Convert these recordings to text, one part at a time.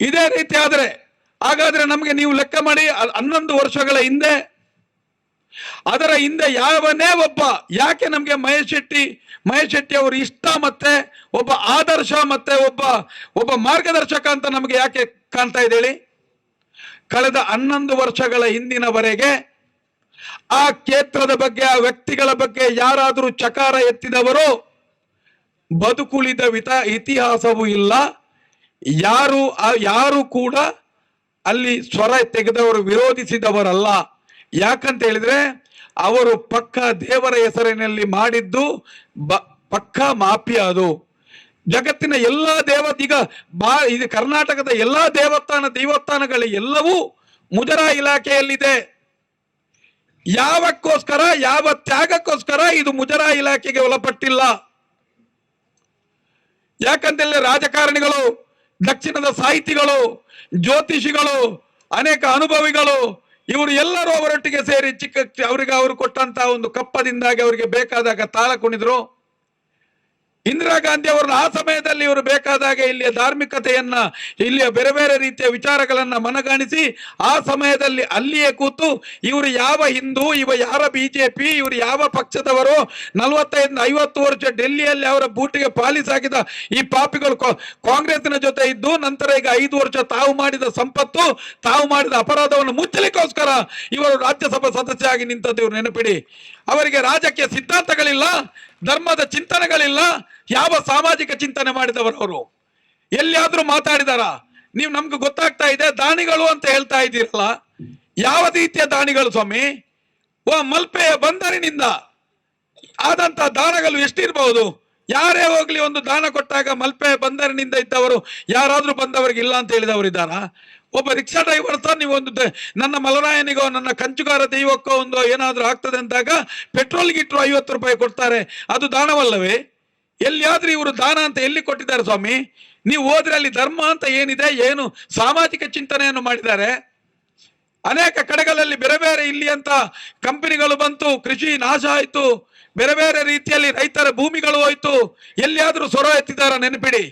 ಇದೇ ರೀತಿ ಆದರೆ, ಹಾಗಾದ್ರೆ ನಮಗೆ ನೀವು ಲೆಕ್ಕ ಮಾಡಿ ಹನ್ನೊಂದು ವರ್ಷಗಳ ಹಿಂದೆ, ಅದರ ಹಿಂದೆ ಯಾವನೇ ಒಬ್ಬ, ಯಾಕೆ ನಮಗೆ ಮಹೇಶ್ ಶೆಟ್ಟಿ ಮಹೇಶ್ ಶೆಟ್ಟಿ ಅವರು ಇಷ್ಟ ಮತ್ತೆ, ಒಬ್ಬ ಆದರ್ಶ ಮತ್ತೆ ಒಬ್ಬ ಒಬ್ಬ ಮಾರ್ಗದರ್ಶಕ ಅಂತ ನಮಗೆ ಯಾಕೆ ಕಾಣ್ತಾ ಇದೆ ಕಳೆದ ಹನ್ನೊಂದು ವರ್ಷಗಳ ಹಿಂದಿನವರೆಗೆ, ಆ ಕ್ಷೇತ್ರದ ಬಗ್ಗೆ, ಆ ವ್ಯಕ್ತಿಗಳ ಬಗ್ಗೆ ಯಾರಾದರೂ ಚಕಾರ ಎತ್ತಿದವರು, ಬದುಕುಳಿದ ಇತಿಹಾಸವೂ ಇಲ್ಲ. ಯಾರು ಯಾರು ಕೂಡ ಅಲ್ಲಿ ಸ್ವರ ತೆಗೆದವರು ವಿರೋಧಿಸಿದವರಲ್ಲ. ಯಾಕಂತ ಹೇಳಿದ್ರೆ, ಅವರು ಪಕ್ಕ ದೇವರ ಹೆಸರಿನಲ್ಲಿ ಮಾಡಿದ್ದು ಪಕ್ಕ ಮಾಫಿಯಾ ಅದು. ಜಗತ್ತಿನ ಎಲ್ಲಾ ದೇವ, ಈಗ ಬಾ ಇದು ಕರ್ನಾಟಕದ ಎಲ್ಲಾ ದೇವಸ್ಥಾನ ದೇವಸ್ಥಾನಗಳು ಎಲ್ಲವೂ ಮುಜರಾ ಇಲಾಖೆಯಲ್ಲಿದೆ. ಯಾವಕ್ಕೋಸ್ಕರ, ಯಾವ ತ್ಯಾಗಕ್ಕೋಸ್ಕರ ಇದು ಮುಜರಾ ಇಲಾಖೆಗೆ ಒಳಪಟ್ಟಿಲ್ಲ. ಯಾಕಂತೇಳಿ ರಾಜಕಾರಣಿಗಳು ದಕ್ಷಿಣದ ಸಾಹಿತಿಗಳು, ಜ್ಯೋತಿಷಿಗಳು, ಅನೇಕ ಅನುಭವಿಗಳು, ಇವರು ಎಲ್ಲರೂ ಅವರೊಟ್ಟಿಗೆ ಸೇರಿ ಚಿಕ್ಕ ಅವರಿಗೆ ಅವರು ಕೊಟ್ಟಂತ ಒಂದು ಕಪ್ಪದಿಂದಾಗಿ ಅವರಿಗೆ ಬೇಕಾದಾಗ ತಾಳ ಕುಣಿದ್ರು. ಇಂದಿರಾ ಗಾಂಧಿ ಅವರನ್ನು ಆ ಸಮಯದಲ್ಲಿ ಇವರು ಬೇಕಾದಾಗ ಇಲ್ಲಿಯ ಧಾರ್ಮಿಕತೆಯನ್ನ, ಇಲ್ಲಿಯ ಬೇರೆ ಬೇರೆ ರೀತಿಯ ವಿಚಾರಗಳನ್ನ ಮನಗಾಣಿಸಿ, ಆ ಸಮಯದಲ್ಲಿ ಅಲ್ಲಿಯೇ ಕೂತು ಇವರು ಯಾವ ಹಿಂದೂ, ಇವ ಯಾರ ಬಿಜೆಪಿ, ಇವರು ಯಾವ ಪಕ್ಷದವರು, ನಲವತ್ತೈದು, ಐವತ್ತು ವರ್ಷ ಡೆಲ್ಲಿಯಲ್ಲಿ ಅವರ ಬೂಟಿಗೆ ಪಾಲಿಸ್ ಹಾಕಿದ ಈ ಪಾಪಿಗಳು ಕಾಂಗ್ರೆಸ್ನ ಜೊತೆ ಇದ್ದು, ನಂತರ ಈಗ ಐದು ವರ್ಷ ತಾವು ಮಾಡಿದ ಸಂಪತ್ತು, ತಾವು ಮಾಡಿದ ಅಪರಾಧವನ್ನು ಮುಚ್ಚಲಿಕ್ಕೋಸ್ಕರ ಇವರು ರಾಜ್ಯಸಭಾ ಸದಸ್ಯರಾಗಿ ನಿಂತದ್ದು ಇವರು ನೆನಪಿಡಿ. ಅವರಿಗೆ ರಾಜಕೀಯ ಸಿದ್ಧಾಂತಗಳಿಲ್ಲ, ಧರ್ಮದ ಚಿಂತನೆಗಳಿಲ್ಲ ಯಾವ ಸಾಮಾಜಿಕ ಚಿಂತನೆ ಮಾಡಿದವರು ಅವರು? ಎಲ್ಲಿಯಾದ್ರೂ ಮಾತಾಡಿದಾರ? ನೀವು ನಮ್ಗೆ ಗೊತ್ತಾಗ್ತಾ ಇದೆ, ದಾನಿಗಳು ಅಂತ ಹೇಳ್ತಾ ಇದ್ದೀರಲ್ಲ. ಯಾವ ರೀತಿಯ ದಾನಿಗಳು ಸ್ವಾಮಿ? ಓ ಮಲ್ಪೆಯ ಬಂದರಿನಿಂದ ಆದಂತ ದಾನಗಳು ಎಷ್ಟಿರಬಹುದು ಯಾರೇ ಹೋಗ್ಲಿ ಒಂದು ದಾನ ಕೊಟ್ಟಾಗ ಮಲ್ಪೆ ಬಂದರಿನಿಂದ ಇದ್ದವರು ಯಾರಾದ್ರೂ ಬಂದವರಿಗೆ ಇಲ್ಲ ಅಂತ ಹೇಳಿದವರು ಇದ್ದಾರಾ? ಒಬ್ಬ ರಿಕ್ಷಾ ಡ್ರೈವರ್ ಸಹ ನೀವು ಒಂದು ನನ್ನ ಮಲನಾಯನಿಗೋ ನನ್ನ ಕಂಚುಗಾರ ದೈವಕ್ಕೋ ಒಂದು ಏನಾದ್ರೂ ಆಗ್ತದೆ ಅಂದಾಗ ಪೆಟ್ರೋಲ್ ಗಿಟ್ರು ಐವತ್ತು ರೂಪಾಯಿ ಕೊಡ್ತಾರೆ. ಅದು ದಾನವಲ್ಲವೇ? ಎಲ್ಲಿಯಾದ್ರೂ ಇವರು ದಾನ ಅಂತ ಎಲ್ಲಿ ಕೊಟ್ಟಿದ್ದಾರೆ ಸ್ವಾಮಿ? ನೀವು ಹೋದ್ರೆ ಅಲ್ಲಿ ಧರ್ಮ ಅಂತ ಏನಿದೆ, ಏನು ಸಾಮಾಜಿಕ ಚಿಂತನೆಯನ್ನು ಮಾಡಿದ್ದಾರೆ? ಅನೇಕ ಕಡೆಗಳಲ್ಲಿ ಬೇರೆ ಬೇರೆ ಇಲ್ಲಿ ಅಂತ ಕಂಪನಿಗಳು ಬಂತು, ಕೃಷಿ ನಾಶ ಆಯ್ತು, ಬೇರೆ ಬೇರೆ ರೀತಿಯಲ್ಲಿ ರೈತರ ಭೂಮಿಗಳು ಹೋಯ್ತು, ಎಲ್ಲಿಯಾದ್ರೂ ಸೊರ ಎತ್ತಿದಾರ ನೆನಪಿಡಿ?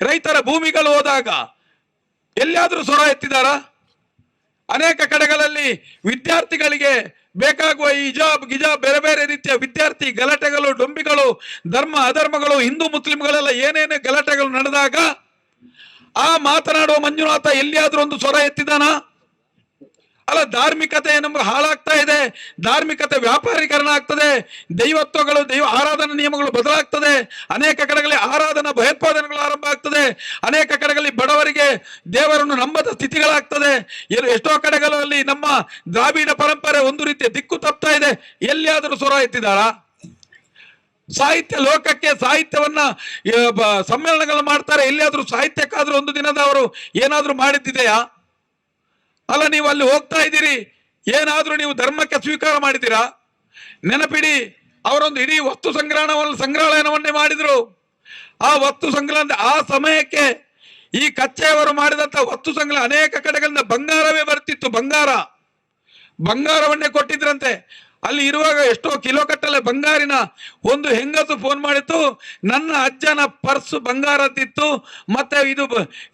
ರೈತರ ಭೂಮಿಗಳು ಹೋದಾಗ ಎಲ್ಲಿಯಾದ್ರೂ ಸೊರ ಎತ್ತಿದಾರ ಅನೇಕ ಕಡೆಗಳಲ್ಲಿ ವಿದ್ಯಾರ್ಥಿಗಳಿಗೆ ಬೇಕಾಗುವ ಈ ಹಿಜಾಬ್ ಗಿಜಾಬ್ ಬೇರೆ ಬೇರೆ ರೀತಿಯ ವಿದ್ಯಾರ್ಥಿ, ಗಲಾಟೆಗಳು, ಡೊಂಬಿಗಳು, ಧರ್ಮ, ಅಧರ್ಮಗಳು, ಹಿಂದೂ, ಮುಸ್ಲಿಂಗಳೆಲ್ಲ ಏನೇನು ಗಲಾಟೆಗಳು ನಡೆದಾಗ ಆ ಮಾತನಾಡುವ ಮಂಜುನಾಥ ಎಲ್ಲಿಯಾದ್ರೂ ಒಂದು ಸ್ವರ ಎತ್ತಿದಾನ? ಅಲ್ಲ, ಧಾರ್ಮಿಕತೆ ನಮ್ಗೆ ಹಾಳಾಗ್ತಾ ಇದೆ. ಧಾರ್ಮಿಕತೆ ವ್ಯಾಪಾರೀಕರಣ ಆಗ್ತದೆ. ದೈವತ್ವಗಳು, ದೈವ ಆರಾಧನಾ ನಿಯಮಗಳು ಬದಲಾಗ್ತದೆ. ಅನೇಕ ಕಡೆಗಳಲ್ಲಿ ಆರಾಧನಾ ಭಯೋತ್ಪಾದನೆಗಳು ಆರಂಭ ಆಗ್ತದೆ. ಅನೇಕ ಕಡೆಗಳಲ್ಲಿ ಬಡವರಿಗೆ ದೇವರನ್ನು ನಂಬದ ಸ್ಥಿತಿಗಳಾಗ್ತದೆ. ಎಷ್ಟೋ ಕಡೆಗಳಲ್ಲಿ ನಮ್ಮ ದ್ರಾವಿಡ ಪರಂಪರೆ ಒಂದು ರೀತಿಯ ದಿಕ್ಕು ತಪ್ತಾ ಇದೆ. ಎಲ್ಲಿಯಾದರೂ ಸ್ವರ ಎತ್ತಿದಾರಾ ಸಾಹಿತ್ಯ ಲೋಕಕ್ಕೆ ಸಾಹಿತ್ಯವನ್ನ ಸಮ್ಮೇಳನಗಳು ಮಾಡ್ತಾರೆ. ಎಲ್ಲಿಯಾದ್ರೂ ಸಾಹಿತ್ಯಕ್ಕಾದ್ರೂ ಒಂದು ದಿನದ ಅವರು ಏನಾದ್ರೂ ಮಾಡಿದ್ದಿದೆಯಾ? ಅಲ್ಲ, ನೀವು ಅಲ್ಲಿ ಹೋಗ್ತಾ ಇದ್ದೀರಿ. ಏನಾದ್ರೂ ನೀವು ಧರ್ಮಕ್ಕೆ ಸ್ವೀಕಾರ ಮಾಡಿದ್ದೀರಾ? ನೆನಪಿಡಿ, ಅವರೊಂದು ಇಡೀ ವಸ್ತು ಸಂಗ್ರಹಣವನ್ನು ಸಂಗ್ರಹಾಲಯವನ್ನೇ ಮಾಡಿದ್ರು. ಆ ವಸ್ತು ಸಂಗ್ರಹ ಆ ಸಮಯಕ್ಕೆ ಈ ಕಚ್ಚೆಯವರು ಮಾಡಿದಂತ ವಸ್ತು ಸಂಗ್ರಹ ಅನೇಕ ಕಡೆಗಳಿಂದ ಬಂಗಾರವೇ ಬರ್ತಿತ್ತು, ಬಂಗಾರ. ಬಂಗಾರವನ್ನೇ ಕೊಟ್ಟಿದ್ರಂತೆ. ಅಲ್ಲಿ ಇರುವಾಗ ಎಷ್ಟೋ ಕಿಲೋ ಕಟ್ಟಲೆ ಬಂಗಾರಿನ ಒಂದು ಹೆಂಗಸು ಫೋನ್ ಮಾಡಿತ್ತು. ನನ್ನ ಅಜ್ಜನ ಪರ್ಸ್ ಬಂಗಾರದಿತ್ತು ಮತ್ತೆ ಇದು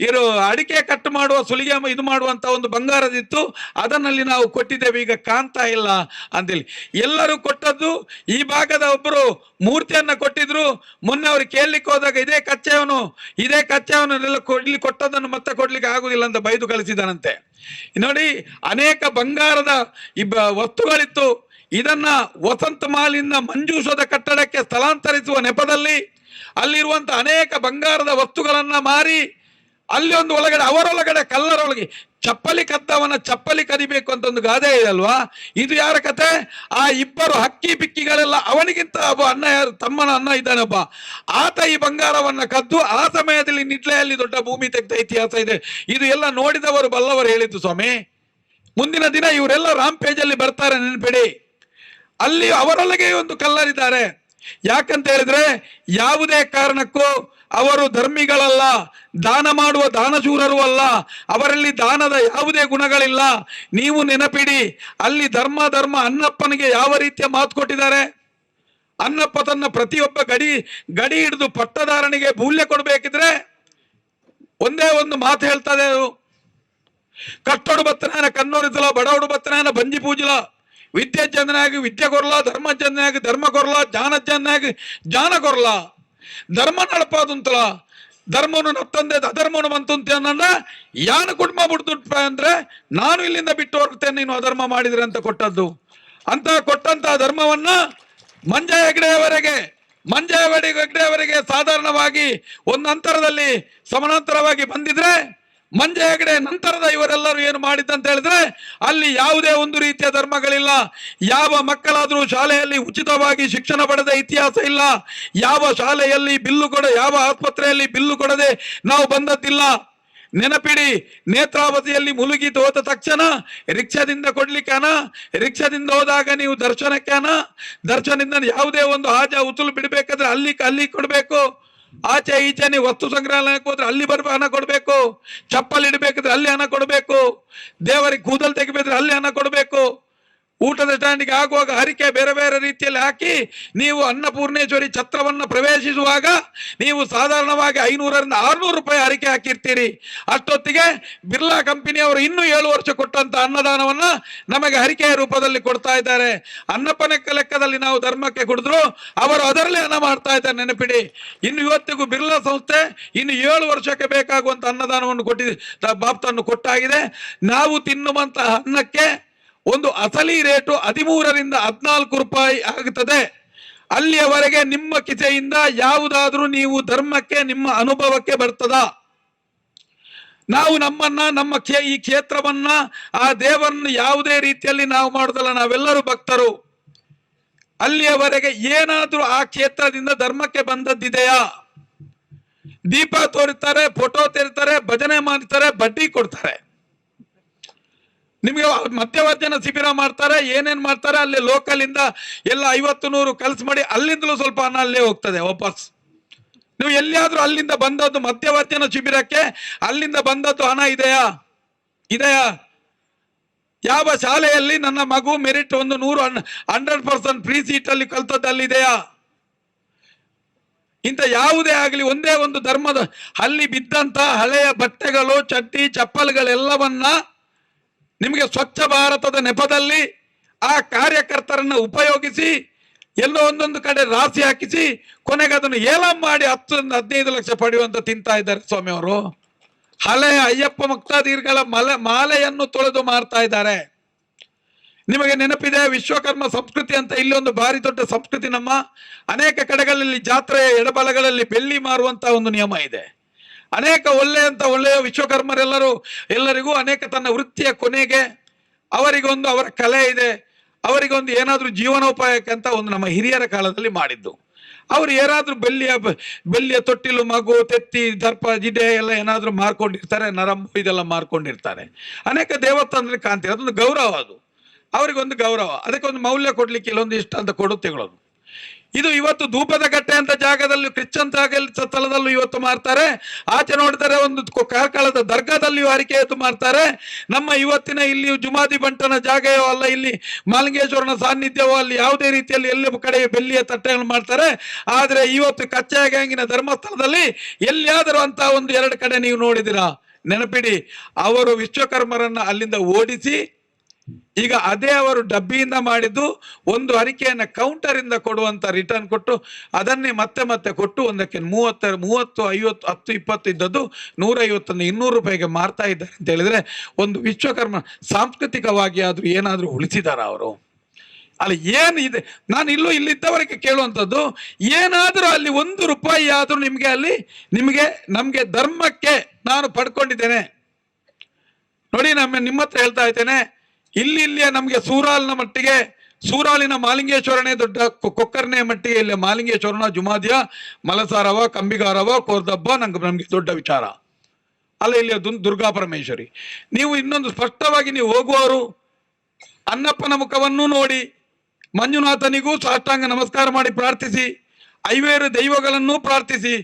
ಇರು, ಅಡಿಕೆ ಕಟ್ ಮಾಡುವ ಸುಲಿಗೆ ಇದು ಮಾಡುವಂತ ಒಂದು ಬಂಗಾರದಿತ್ತು ಅದನ್ನಲ್ಲಿ ನಾವು ಕೊಟ್ಟಿದ್ದೇವೆ. ಈಗ ಕಾಣ್ತಾ ಇಲ್ಲ ಅಂತೇಳಿ ಎಲ್ಲರೂ ಕೊಟ್ಟದ್ದು, ಈ ಭಾಗದ ಒಬ್ಬರು ಮೂರ್ತಿಯನ್ನ ಕೊಟ್ಟಿದ್ರು. ಮೊನ್ನೆ ಅವ್ರು ಕೇಳಲಿಕ್ಕೆ ಹೋದಾಗ ಇದೇ ಕಚ್ಚೆಯವನು, ಇದೇ ಕಚ್ಚೆಯವನ್ನೆಲ್ಲ ಕೊಡ್ಲಿ ಕೊಟ್ಟದನ್ನು ಮತ್ತೆ ಕೊಡ್ಲಿಕ್ಕೆ ಆಗುದಿಲ್ಲ ಅಂತ ಬೈದು ಕಳಿಸಿದನಂತೆ. ನೋಡಿ, ಅನೇಕ ಬಂಗಾರದ ಇಬ್ಬ ವಸ್ತುಗಳಿತ್ತು. ಇದನ್ನ ವಸಂತ ಮಾಲಿನ ಮಂಜೂಷದ ಕಟ್ಟಡಕ್ಕೆ ಸ್ಥಳಾಂತರಿಸುವ ನೆಪದಲ್ಲಿ ಅಲ್ಲಿರುವಂತ ಅನೇಕ ಬಂಗಾರದ ವಸ್ತುಗಳನ್ನ ಮಾರಿ ಅಲ್ಲಿ ಒಂದು ಒಳಗಡೆ, ಅವರೊಳಗಡೆ, ಕಲ್ಲರೊಳಗೆ ಚಪ್ಪಲಿ ಕದ್ದವನ ಚಪ್ಪಲಿ ಕದಿಬೇಕು ಅಂತ ಒಂದು ಗಾದೆ ಇದೆ ಅಲ್ವಾ? ಇದು ಯಾರ ಕತೆ? ಆ ಇಬ್ಬರು ಹಕ್ಕಿ ಬಿಕ್ಕಿಗಳೆಲ್ಲ ಅವನಿಗಿಂತ ಒಬ್ಬ ಅಣ್ಣ ಯಾರು? ತಮ್ಮನ ಅಣ್ಣ ಇದ್ದಾನೊಬ್ಬ. ಆತ ಈ ಬಂಗಾರವನ್ನ ಕದ್ದು ಆ ಸಮಯದಲ್ಲಿ ನಿಡ್ಲೆಯಲ್ಲಿ ದೊಡ್ಡ ಭೂಮಿ ತೆಗೆದ ಇತಿಹಾಸ ಇದೆ. ಇದು ಎಲ್ಲ ನೋಡಿದವರು ಬಲ್ಲವರು ಹೇಳಿದ್ದು ಸ್ವಾಮಿ. ಮುಂದಿನ ದಿನ ಇವರೆಲ್ಲ ರಾಮ್ ಪೇಜಲ್ಲಿ ಬರ್ತಾರೆ ನೆನಪಿಡಿ. ಅಲ್ಲಿ ಅವರೊಳಗೆ ಒಂದು ಕಲ್ಲರಿದ್ದಾರೆ. ಯಾಕಂತ ಹೇಳಿದ್ರೆ ಯಾವುದೇ ಕಾರಣಕ್ಕೂ ಅವರು ಧರ್ಮಿಗಳಲ್ಲ, ದಾನ ಮಾಡುವ ದಾನಶೂರರು ಅಲ್ಲ. ಅವರಲ್ಲಿ ದಾನದ ಯಾವುದೇ ಗುಣಗಳಿಲ್ಲ. ನೀವು ನೆನಪಿಡಿ, ಅಲ್ಲಿ ಧರ್ಮ ಧರ್ಮ ಅನ್ನಪ್ಪನಿಗೆ ಯಾವ ರೀತಿಯ ಮಾತು ಕೊಟ್ಟಿದ್ದಾರೆ? ಅನ್ನಪ್ಪ ತನ್ನ ಪ್ರತಿಯೊಬ್ಬ ಗಡಿ ಗಡಿ ಹಿಡಿದು ಪಟ್ಟದಾರನಿಗೆ ಮೂಲ್ಯ ಕೊಡಬೇಕಿದ್ರೆ ಒಂದೇ ಒಂದು ಮಾತು ಹೇಳ್ತದೆ ಅದು ಕಟ್ಟೋಡು ಬತ್ತನಾನ ಕನ್ನೋರಿಸಲ ಬಡವಡು ಬತ್ತನಾನ ಬಂಜಿ ಪೂಜಲ ವಿದ್ಯೆ ಚಂದನಾಗಿ ವಿದ್ಯೆ ಕೊರಲ, ಧರ್ಮ ಚಂದನಾಗಿ ಧರ್ಮ ಕೊರಲ, ಜ್ಞಾನ ಚಂದನಾಗಿ ಜ್ಞಾನ ಕೊರಲ. ಧರ್ಮ ನಡಪಾದುಂತಲ ಧರ್ಮವನ್ನು ನತ್ತಂದೆ ಅಧರ್ಮವನ್ನು ಬಂತಂತೆ ಅನ್ನಂದ ಯಾನ ಕುಟುಂಬ ಬಿಡ್ತು ಅಂದ್ರೆ ನಾನು ಇಲ್ಲಿಂದ ಬಿಟ್ಟು ಹೋಗ್ತೇನೆ, ನೀನು ಅಧರ್ಮ ಮಾಡಿದ್ರೆ ಅಂತ ಕೊಟ್ಟದ್ದು. ಅಂತ ಕೊಟ್ಟಂತ ಧರ್ಮವನ್ನ ಮಂಜ ಹೆಗಡೆಯವರೆಗೆ ಮಂಜ ಹೆಗಡೆಯವರೆಗೆ ಸಾಧಾರಣವಾಗಿ ಒಂದು ಅಂತರದಲ್ಲಿ ಸಮಾನಾಂತರವಾಗಿ ಬಂದಿದ್ರೆ ಮಂಜ ಹೆಗಡೆ ನಂತರದ ಇವರೆಲ್ಲರೂ ಏನು ಮಾಡಿದ್ದಂತ ಹೇಳಿದ್ರೆ ಅಲ್ಲಿ ಯಾವುದೇ ಒಂದು ರೀತಿಯ ಧರ್ಮಗಳಿಲ್ಲ. ಯಾವ ಮಕ್ಕಳಾದರೂ ಶಾಲೆಯಲ್ಲಿ ಉಚಿತವಾಗಿ ಶಿಕ್ಷಣ ಪಡೆದ ಇತಿಹಾಸ ಇಲ್ಲ. ಯಾವ ಶಾಲೆಯಲ್ಲಿ ಬಿಲ್ಲು ಕೊಡ, ಯಾವ ಆಸ್ಪತ್ರೆಯಲ್ಲಿ ಬಿಲ್ಲು ಕೊಡದೆ ನಾವು ಬಂದದ್ದಿಲ್ಲ. ನೆನಪಿಡಿ, ನೇತ್ರಾವತಿಯಲ್ಲಿ ಮುಲುಗಿ ಹೋದ ತಕ್ಷಣ ರಿಕ್ಷಾದಿಂದ ಕೊಡ್ಲಿಕ್ಕಾನ ರಿಕ್ಷಾದಿಂದ ಹೋದಾಗ ನೀವು ದರ್ಶನಕ್ಕೆನ ದರ್ಶನದಿಂದ ಯಾವುದೇ ಒಂದು ಹಾಜ ಉಸುಲು ಬಿಡಬೇಕಾದ್ರೆ ಅಲ್ಲಿ ಅಲ್ಲಿ ಕೊಡಬೇಕು. ಆಚೆ ಈಚೆ ನೀವು ವಸ್ತು ಸಂಗ್ರಹಾಲಯಕ್ಕೆ ಹೋದ್ರೆ ಅಲ್ಲಿ ಬರ್ಬೇಕು ಹಣ ಕೊಡಬೇಕು. ಚಪ್ಪಲಿ ಇಡಬೇಕಿದ್ರೆ ಅಲ್ಲಿ ಹಣ ಕೊಡಬೇಕು. ದೇವರಿಗೆ ಕೂದಲು ತೆಗಿಬೇಕಿದ್ರೆ ಅಲ್ಲಿ ಹಣ ಕೊಡಬೇಕು. ಊಟದ ಸ್ಟ್ಯಾಂಡಿಗೆ ಆಗುವಾಗ ಹರಿಕೆ ಬೇರೆ ಬೇರೆ ರೀತಿಯಲ್ಲಿ ಹಾಕಿ ನೀವು ಅನ್ನಪೂರ್ಣೇಶ್ವರಿ ಛತ್ರವನ್ನು ಪ್ರವೇಶಿಸುವಾಗ ನೀವು ಸಾಧಾರಣವಾಗಿ ಐನೂರರಿಂದ ಆರ್ನೂರು ರೂಪಾಯಿ ಹರಿಕೆ ಹಾಕಿರ್ತೀರಿ. ಅಷ್ಟೊತ್ತಿಗೆ ಬಿರ್ಲಾ ಕಂಪನಿಯವರು ಇನ್ನೂ ಏಳು ವರ್ಷ ಕೊಟ್ಟಂತ ಅನ್ನದಾನವನ್ನ ನಮಗೆ ಹರಿಕೆಯ ರೂಪದಲ್ಲಿ ಕೊಡ್ತಾ ಇದ್ದಾರೆ. ಅನ್ನಪ್ಪನ ಲೆಕ್ಕದಲ್ಲಿ ನಾವು ಧರ್ಮಕ್ಕೆ ಕುಡಿದ್ರು ಅವರು ಅದರಲ್ಲೇ ಹಣ ಮಾಡ್ತಾ ಇದ್ದಾರೆ ನೆನಪಿಡಿ. ಇನ್ನು ಇವತ್ತಿಗೂ ಬಿರ್ಲಾ ಸಂಸ್ಥೆ ಇನ್ನು ಏಳು ವರ್ಷಕ್ಕೆ ಬೇಕಾಗುವಂತ ಅನ್ನದಾನವನ್ನು ಕೊಟ್ಟಿದೆ, ಬಾಪ್ತನ್ನು ಕೊಟ್ಟಾಗಿದೆ. ನಾವು ತಿನ್ನುವಂತಹ ಅನ್ನಕ್ಕೆ ಒಂದು ಅಸಲಿ ರೇಟು ಹದಿಮೂರರಿಂದ ಹದಿನಾಲ್ಕು ರೂಪಾಯಿ ಆಗುತ್ತದೆ. ಅಲ್ಲಿಯವರೆಗೆ ನಿಮ್ಮ ಕಿಸೆಯಿಂದ ಯಾವುದಾದ್ರೂ ನೀವು ಧರ್ಮಕ್ಕೆ, ನಿಮ್ಮ ಅನುಭವಕ್ಕೆ ಬರ್ತದ? ನಾವು ನಮ್ಮನ್ನ, ನಮ್ಮ ಕ್ಷೇ, ಈ ಕ್ಷೇತ್ರವನ್ನ, ಆ ದೇವರನ್ನು ಯಾವುದೇ ರೀತಿಯಲ್ಲಿ ನಾವು ಮಾಡೋದಲ್ಲ ನಾವೆಲ್ಲರೂ ಭಕ್ತರು. ಅಲ್ಲಿಯವರೆಗೆ ಏನಾದ್ರೂ ಆ ಕ್ಷೇತ್ರದಿಂದ ಧರ್ಮಕ್ಕೆ ಬಂದದ್ದಿದೆಯಾ? ದೀಪ ತೋರಿಸ್ತಾರೆ, ಫೋಟೋ ತೆರಿತಾರೆ ಭಜನೆ ಮಾಡ್ತಾರೆ ಬಡ್ಡಿ ಕೊಡ್ತಾರೆ. ನಿಮಗೆ ಮಧ್ಯವರ್ಜನ ಶಿಬಿರ ಮಾಡ್ತಾರೆ, ಏನೇನ್ ಮಾಡ್ತಾರೆ, ಅಲ್ಲಿ ಲೋಕಲ್ ಇಂದ ಎಲ್ಲ ಐವತ್ತು ನೂರು ಕಲ್ಸ್ ಮಾಡಿ ಅಲ್ಲಿಂದಲೂ ಸ್ವಲ್ಪ ಹಣ ಅಲ್ಲೇ ಹೋಗ್ತದೆ ವಾಪಸ್. ನೀವು ಎಲ್ಲಿಯಾದ್ರೂ ಅಲ್ಲಿಂದ ಬಂದದ್ದು ಮಧ್ಯವರ್ಜನ ಶಿಬಿರಕ್ಕೆ, ಅಲ್ಲಿಂದ ಬಂದದ್ದು ಹಣ ಇದೆಯಾ? ಇದೆಯಾ? ಯಾವ ಶಾಲೆಯಲ್ಲಿ ನನ್ನ ಮಗು ಮೆರಿಟ್ ಒಂದು ನೂರು ಹಂಡ್ರೆಡ್ ಪರ್ಸೆಂಟ್ ಫ್ರೀ ಸೀಟ್ ಅಲ್ಲಿ ಕಲ್ತದ್ದು ಅಲ್ಲಿದೆಯಾ? ಇಂಥ ಯಾವುದೇ ಆಗಲಿ ಒಂದೇ ಒಂದು ಧರ್ಮದ ಅಲ್ಲಿ ಬಿದ್ದಂತ ಹಳೆಯ ಬಟ್ಟೆಗಳು ಚಟ್ಟಿ ಚಪ್ಪಲ್ಗಳೆಲ್ಲವನ್ನ ನಿಮಗೆ ಸ್ವಚ್ಛ ಭಾರತದ ನೆಪದಲ್ಲಿ ಆ ಕಾರ್ಯಕರ್ತರನ್ನ ಉಪಯೋಗಿಸಿ ಎಲ್ಲೋ ಒಂದೊಂದು ಕಡೆ ರಾಶಿ ಹಾಕಿಸಿ ಕೊನೆಗೆ ಅದನ್ನು ಏಲಂ ಮಾಡಿ ಹತ್ತರಿಂದ ಹದಿನೈದು ಲಕ್ಷ ಪಡೆಯುವಂತ ತಿಂತಾ ಇದ್ದಾರೆ ಸ್ವಾಮಿ ಅವರು. ಹಳೆಯ ಅಯ್ಯಪ್ಪ ಮುಕ್ತಾದೀರ್ಗಳ ಮಲೆ ಮಾಲೆಯನ್ನು ತೊಳೆದು ಮಾರ್ತಾ ಇದ್ದಾರೆ. ನಿಮಗೆ ನೆನಪಿದೆ ವಿಶ್ವಕರ್ಮ ಸಂಸ್ಕೃತಿ ಅಂತ ಇಲ್ಲಿ ಒಂದು ಭಾರಿ ದೊಡ್ಡ ಸಂಸ್ಕೃತಿ ನಮ್ಮ ಅನೇಕ ಕಡೆಗಳಲ್ಲಿ ಜಾತ್ರೆಯ ಎಡಬಲಗಳಲ್ಲಿ ಬೆಳ್ಳಿ ಮಾರುವಂತ ಒಂದು ನಿಯಮ ಇದೆ. ಅನೇಕ ಒಳ್ಳೆಯಂತ ಒಳ್ಳೆಯ ವಿಶ್ವಕರ್ಮರೆಲ್ಲರೂ ಎಲ್ಲರಿಗೂ ಅನೇಕ ತನ್ನ ವೃತ್ತಿಯ ಕೊನೆಗೆ ಅವರಿಗೊಂದು ಅವರ ಕಲೆ ಇದೆ, ಅವರಿಗೊಂದು ಏನಾದರೂ ಜೀವನೋಪಾಯಕ್ಕೆ ಅಂತ ಒಂದು ನಮ್ಮ ಹಿರಿಯರ ಕಾಲದಲ್ಲಿ ಮಾಡಿದ್ದು. ಅವರು ಏನಾದರೂ ಬೆಳ್ಳಿಯ ಬೆಳ್ಳಿಯ ತೊಟ್ಟಿಲು, ಮಗು, ತೆತ್ತಿ, ದರ್ಪ ಜಿಡೆ ಎಲ್ಲ ಏನಾದರೂ ಮಾರ್ಕೊಂಡಿರ್ತಾರೆ ನರಂಬು ಇದೆಲ್ಲ ಮಾರ್ಕೊಂಡಿರ್ತಾರೆ. ಅನೇಕ ದೇವಸ್ಥಾನದಲ್ಲಿ ಕಾಂತಿ ಅದೊಂದು ಗೌರವ ಅದು. ಅವರಿಗೊಂದು ಗೌರವ ಅದಕ್ಕೆ ಒಂದು ಮೌಲ್ಯ ಕೊಡ್ಲಿಕ್ಕೆ ಇಲ್ಲೊಂದು ಇಷ್ಟ ಅಂತ ಕೊಡುತ್ತೆಗಳು ಇದು ಇವತ್ತು ಧೂಪದ ಕಟ್ಟೆ ಅಂತ ಜಾಗದಲ್ಲಿ ಕ್ರಿಶ್ಚನ್ ಸ್ಥಳದಲ್ಲೂ ಇವತ್ತು ಮಾಡ್ತಾರೆ ಆಚೆ ನೋಡಿದರೆ ಒಂದು ಕಾರ್ಕಳದ ದರ್ಗಾದಲ್ಲಿಯೂ ಹರಿಕೆಯತ್ತು ಮಾಡ್ತಾರೆ ನಮ್ಮ ಇವತ್ತಿನ ಇಲ್ಲಿ ಜುಮಾದಿ ಬಂಟನ ಜಾಗವೋ ಅಲ್ಲ, ಇಲ್ಲಿ ಮಾಲಿಂಗೇಶ್ವರನ ಸಾನ್ನಿಧ್ಯವೋ ಅಲ್ಲಿ ಯಾವುದೇ ರೀತಿಯಲ್ಲಿ ಎಲ್ಲ ಕಡೆ ಬೆಳ್ಳಿಯ ತಟ್ಟೆಗಳು ಮಾಡ್ತಾರೆ ಆದ್ರೆ ಇವತ್ತು ಕಚ್ಚಾ ಗ್ಯಾಂಗಿನ ಧರ್ಮಸ್ಥಳದಲ್ಲಿ ಎಲ್ಲಿಯಾದರೂ ಅಂತ ಒಂದು ಎರಡು ಕಡೆ ನೀವು ನೋಡಿದಿರಾ. ನೆನಪಿಡಿ, ಅವರು ವಿಶ್ವಕರ್ಮರನ್ನ ಅಲ್ಲಿಂದ ಓಡಿಸಿ ಈಗ ಅದೇ ಅವರು ಡಬ್ಬಿಯಿಂದ ಮಾಡಿದ್ದು ಒಂದು ಅರಿಕೆಯನ್ನು ಕೌಂಟರ್ ಇಂದ ಕೊಡುವಂತ ರಿಟರ್ನ್ ಕೊಟ್ಟು ಅದನ್ನೇ ಮತ್ತೆ ಮತ್ತೆ ಕೊಟ್ಟು ಒಂದಕ್ಕೆ ಮೂವತ್ತ, ಮೂವತ್ತು, ಐವತ್ತು, ಹತ್ತು, ಇಪ್ಪತ್ತು ಇದ್ದದ್ದು ನೂರ ಐವತ್ತನ್ನು ಇನ್ನೂರು ರೂಪಾಯಿಗೆ ಮಾರ್ತಾ ಇದ್ದಾರೆ ಅಂತ ಹೇಳಿದ್ರೆ ಒಂದು ವಿಶ್ವಕರ್ಮ ಸಾಂಸ್ಕೃತಿಕವಾಗಿ ಆದ್ರೂ ಏನಾದ್ರೂ ಉಳಿಸಿದಾರ ಅವರು? ಅಲ್ಲಿ ಏನು ಇದೆ? ನಾನು ಇಲ್ಲೂ ಇಲ್ಲಿದ್ದವರೆಗೆ ಕೇಳುವಂಥದ್ದು ಏನಾದರೂ ಅಲ್ಲಿ ಒಂದು ರೂಪಾಯಿ ಆದ್ರೂ ನಿಮಗೆ ಅಲ್ಲಿ ನಿಮಗೆ ನಮಗೆ ಧರ್ಮಕ್ಕೆ ನಾನು ಪಡ್ಕೊಂಡಿದ್ದೇನೆ. ನೋಡಿ ನಮ್ಮ ನಿಮ್ಮ ಹತ್ರ ಹೇಳ್ತಾ ಇದ್ದೇನೆ ಇಲ್ಲಿ ಇಲ್ಲಿಯ ನಮಗೆ ಸೂರಾಲ್ನ ಮಟ್ಟಿಗೆ, ಸೂರಾಲಿನ ಮಾಲಿಂಗೇಶ್ವರನೇ ದೊಡ್ಡ ಕೊಕ್ಕರ್ನೆ ಮಟ್ಟಿಗೆ ಇಲ್ಲಿ ಮಾಲಿಂಗೇಶ್ವರನ ಜುಮಾದಿಯ, ಮಲಸಾರವ, ಕಂಬಿಗಾರವ, ಕೋರ್ದಬ್ಬ ನಂಗೆ, ನಮಗೆ ದೊಡ್ಡ ವಿಚಾರ. ಅಲ್ಲ ಇಲ್ಲಿ ದುರ್ಗಾ ಪರಮೇಶ್ವರಿ. ನೀವು ಇನ್ನೊಂದು ಸ್ಪಷ್ಟವಾಗಿ ನೀವು ಹೋಗುವವರು ಅನ್ನಪ್ಪನ ಮುಖವನ್ನು ನೋಡಿ, ಮಂಜುನಾಥನಿಗೂ ಸಾಷ್ಟಾಂಗ ನಮಸ್ಕಾರ ಮಾಡಿ ಪ್ರಾರ್ಥಿಸಿ, ಐವೇರು ದೈವಗಳನ್ನು ಪ್ರಾರ್ಥಿಸಿ,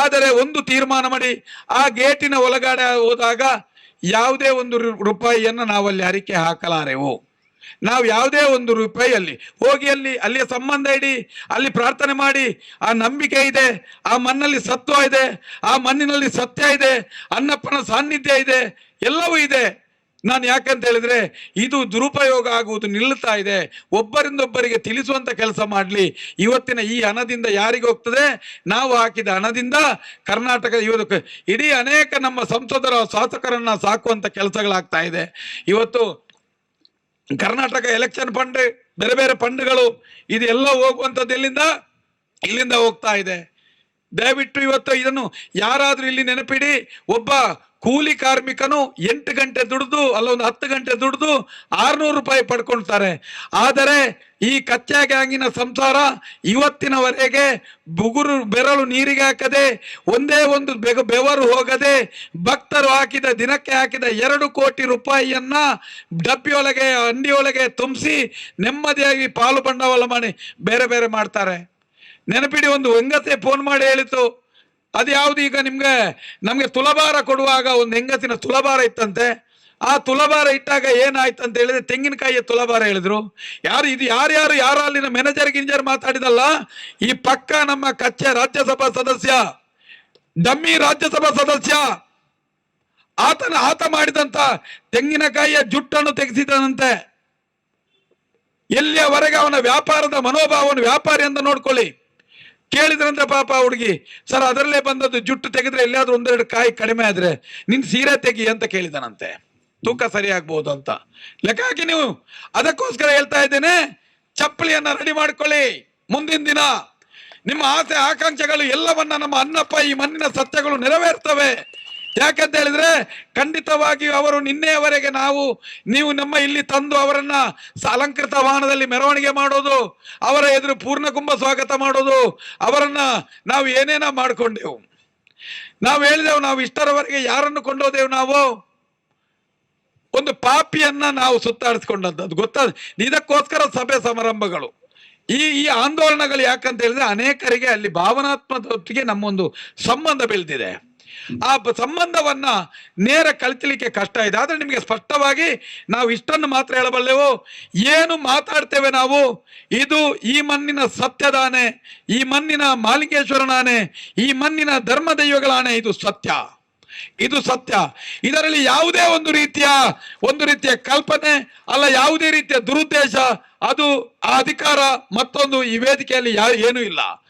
ಆದರೆ ಒಂದು ತೀರ್ಮಾನ ಮಾಡಿ, ಆ ಗೇಟಿನ ಒಳಗಡೆ ಹೋದಾಗ ಯಾವುದೇ ಒಂದು ರೂಪಾಯಿಯನ್ನು ನಾವಲ್ಲಿ ಹರಿಕೆ ಹಾಕಲಾರೆವು ನಾವು ಯಾವುದೇ ಒಂದು ರೂಪಾಯಿ ಅಲ್ಲಿ ಹೋಗಿ ಅಲ್ಲಿ, ಅಲ್ಲಿಯ ಸಂಬಂಧ ಇಡಿ, ಅಲ್ಲಿ ಪ್ರಾರ್ಥನೆ ಮಾಡಿ, ಆ ನಂಬಿಕೆ ಇದೆ, ಆ ಮಣ್ಣಲ್ಲಿ ಸತ್ವ ಇದೆ, ಆ ಮಣ್ಣಿನಲ್ಲಿ ಸತ್ಯ ಇದೆ, ಅನ್ನಪ್ಪನ ಸಾನ್ನಿಧ್ಯ ಇದೆ, ಎಲ್ಲವೂ ಇದೆ. ನಾನು ಯಾಕಂತ ಹೇಳಿದ್ರೆ ಇದು ದುರುಪಯೋಗ ಆಗುವುದು ನಿಲ್ಲುತ್ತಾ ಇದೆ. ಒಬ್ಬರಿಂದೊಬ್ಬರಿಗೆ ತಿಳಿಸುವಂತ ಕೆಲಸ ಮಾಡಲಿ. ಇವತ್ತಿನ ಈ ಹಣದಿಂದ ಯಾರಿಗೆ ಹೋಗ್ತದೆ? ನಾವು ಹಾಕಿದ ಹಣದಿಂದ ಕರ್ನಾಟಕ ಇವತ್ತು ಇಡೀ ಅನೇಕ ನಮ್ಮ ಸಂಸದರ ಶಾಸಕರನ್ನ ಸಾಕುವಂತ ಕೆಲಸಗಳಾಗ್ತಾ ಇದೆ. ಇವತ್ತು ಕರ್ನಾಟಕ ಎಲೆಕ್ಷನ್ ಫಂಡ್, ಬೇರೆ ಬೇರೆ ಫಂಡ್ಗಳು ಇದೆಲ್ಲ ಹೋಗುವಂಥದ್ದು ಎಲ್ಲಿಂದ? ಇಲ್ಲಿಂದ ಹೋಗ್ತಾ ಇದೆ. ದಯವಿಟ್ಟು ಇವತ್ತು ಇದನ್ನು ಯಾರಾದರೂ ಇಲ್ಲಿ ನೆನಪಿಡಿ. ಒಬ್ಬ ಕೂಲಿ ಕಾರ್ಮಿಕನು ಎಂಟು ಗಂಟೆ ದುಡಿದು ಅಲ್ಲ ಒಂದು ಹತ್ತು ಗಂಟೆ ದುಡಿದು ಆರ್ನೂರು ರೂಪಾಯಿ ಪಡ್ಕೊಳ್ತಾರೆ ಆದರೆ ಈ ಕಚ್ಚಾ ಗ್ಯಾಂಗಿನ ಸಂಸಾರ ಇವತ್ತಿನವರೆಗೆ ಬುಗುರು ಬೆರಳು ನೀರಿಗೆ ಹಾಕದೆ, ಒಂದೇ ಒಂದು ಬೆಗ ಬೆವರು ಹೋಗದೆ, ಭಕ್ತರು ಹಾಕಿದ ದಿನಕ್ಕೆ ಹಾಕಿದ ಎರಡು ಕೋಟಿ ರೂಪಾಯಿಯನ್ನ ಡಬ್ಬಿಯೊಳಗೆ ಅಂಡಿಯೊಳಗೆ ತುಂಬಿಸಿ ನೆಮ್ಮದಿಯಾಗಿ ಪಾಲು ಬಂಡವಾಳ ಮಾಡಿ ಬೇರೆ ಬೇರೆ ಮಾಡ್ತಾರೆ. ನೆನಪಿಡಿ ಒಂದು ಹೆಂಗಸೆ ಫೋನ್ ಮಾಡಿ ಹೇಳಿತು ಅದು ಯಾವ್ದು ಈಗ ನಿಮ್ಗೆ, ನಮ್ಗೆ ತುಲಭಾರ ಕೊಡುವಾಗ ಒಂದು ಹೆಂಗಸಿನ ತುಲಭಾರ ಇತ್ತಂತೆ. ಆ ತುಲಭಾರ ಇಟ್ಟಾಗ ಏನಾಯ್ತು ಅಂತ ಹೇಳಿದ್ರೆ ತೆಂಗಿನಕಾಯಿಯ ತುಲಭಾರ ಹೇಳಿದ್ರು. ಯಾರು ಇದು ಯಾರ್ಯಾರು ಯಾರು ಅಲ್ಲಿನ ಮ್ಯಾನೇಜರ್ ಗಿಂಜರ್ ಮಾತಾಡಿದಲ್ಲ? ಈ ಪಕ್ಕ ನಮ್ಮ ಕಚ್ಚೆ ರಾಜ್ಯಸಭಾ ಸದಸ್ಯ, ಡಮ್ಮಿ ರಾಜ್ಯಸಭಾ ಸದಸ್ಯ. ಆತನ ಆತ ಮಾಡಿದಂತ ತೆಂಗಿನಕಾಯಿಯ ಜುಟ್ಟನ್ನು ತೆಗೆಸಿದನಂತೆ. ಎಲ್ಲಿಯವರೆಗೆ ಅವನ ವ್ಯಾಪಾರದ ಮನೋಭಾವವನ್ನು ವ್ಯಾಪಾರಿ ಅಂತ ನೋಡ್ಕೊಳ್ಳಿ. ಕೇಳಿದ್ರಂತೆ ಪಾಪ ಹುಡುಗಿ, ಸರ್, ಅದರಲ್ಲೇ ಬಂದದ್ದು ಜುಟ್ಟು ತೆಗೆದ್ರೆ ಎಲ್ಲಿಯಾದ್ರೂ ಒಂದೆರಡು ಕಾಯಿ ಕಡಿಮೆ ಆದ್ರೆ ನಿನ್ ಸೀರೆ ತೆಗಿ ಅಂತ ಕೇಳಿದನಂತೆ. ತೂಕ ಸರಿ ಅಂತ. ಲೆಕ್ಕ ಹಾಕಿ ನೀವು ಅದಕ್ಕೋಸ್ಕರ ಹೇಳ್ತಾ ಇದ್ದೇನೆ, ಚಪ್ಪಲಿಯನ್ನ ರೆಡಿ ಮಾಡ್ಕೊಳ್ಳಿ. ಮುಂದಿನ ದಿನ ನಿಮ್ಮ ಆಸೆ, ಆಕಾಂಕ್ಷೆಗಳು ಎಲ್ಲವನ್ನ ನಮ್ಮ ಅನ್ನಪ್ಪ ಈ ಮಣ್ಣಿನ ಸತ್ಯಗಳು ನೆರವೇರ್ತವೆ. ಯಾಕಂತ ಹೇಳಿದ್ರೆ ಖಂಡಿತವಾಗಿ ಅವರು ನಿನ್ನೆಯವರೆಗೆ ನಾವು, ನೀವು ನಮ್ಮ ಇಲ್ಲಿ ತಂದು ಅವರನ್ನ ಅಲಂಕೃತ ವಾಹನದಲ್ಲಿ ಮೆರವಣಿಗೆ ಮಾಡೋದು, ಅವರ ಎದುರು ಪೂರ್ಣ ಕುಂಭ ಸ್ವಾಗತ ಮಾಡೋದು, ಅವರನ್ನ ನಾವು ಏನೇನ ಮಾಡ್ಕೊಂಡೆವು. ನಾವು ಹೇಳಿದೆವು, ನಾವು ಇಷ್ಟರವರೆಗೆ ಯಾರನ್ನು ಕೊಂಡೋದೆವು ನಾವು? ಒಂದು ಪಾಪಿಯನ್ನ ನಾವು ಸುತ್ತಾಡಿಸ್ಕೊಂಡದ್ದು ಅದು ಗೊತ್ತಾದ, ಇದಕ್ಕೋಸ್ಕರ ಸಭೆ ಸಮಾರಂಭಗಳು. ಈ ಈ ಆಂದೋಲನಗಳು ಯಾಕಂತ ಹೇಳಿದ್ರೆ ಅನೇಕರಿಗೆ ಅಲ್ಲಿ ಭಾವನಾತ್ಮಕತೆಗೆ ನಮ್ಮೊಂದು ಸಂಬಂಧ ಬೆಳೆದಿದೆ. ಆ ಸಂಬಂಧವನ್ನ ನೇರ ಕಲಿತಲಿಕ್ಕೆ ಕಷ್ಟ ಇದೆ. ಆದ್ರೆ ನಿಮಗೆ ಸ್ಪಷ್ಟವಾಗಿ ನಾವು ಇಷ್ಟನ್ನು ಮಾತ್ರ ಹೇಳಬಲ್ಲೆವು? ಏನು ಮಾತಾಡ್ತೇವೆ ನಾವು? ಇದು ಈ ಮಣ್ಣಿನ ಸತ್ಯದಾನೆ, ಈ ಮಣ್ಣಿನ ಮಾಲಿಕೇಶ್ವರನಾನೆ, ಈ ಮಣ್ಣಿನ ಧರ್ಮದೈವಗಳಾನೆ ಇದು ಸತ್ಯ. ಇದು ಸತ್ಯ. ಇದರಲ್ಲಿ ಯಾವುದೇ ಒಂದು ರೀತಿಯ ಒಂದು ರೀತಿಯ ಕಲ್ಪನೆ ಅಲ್ಲ, ಯಾವುದೇ ರೀತಿಯ ದುರುದ್ದೇಶ, ಅದು ಆ ಅಧಿಕಾರ ಮತ್ತೊಂದು ಈ ವೇದಿಕೆಯಲ್ಲಿ ಯಾ ಏನೂ ಇಲ್ಲ.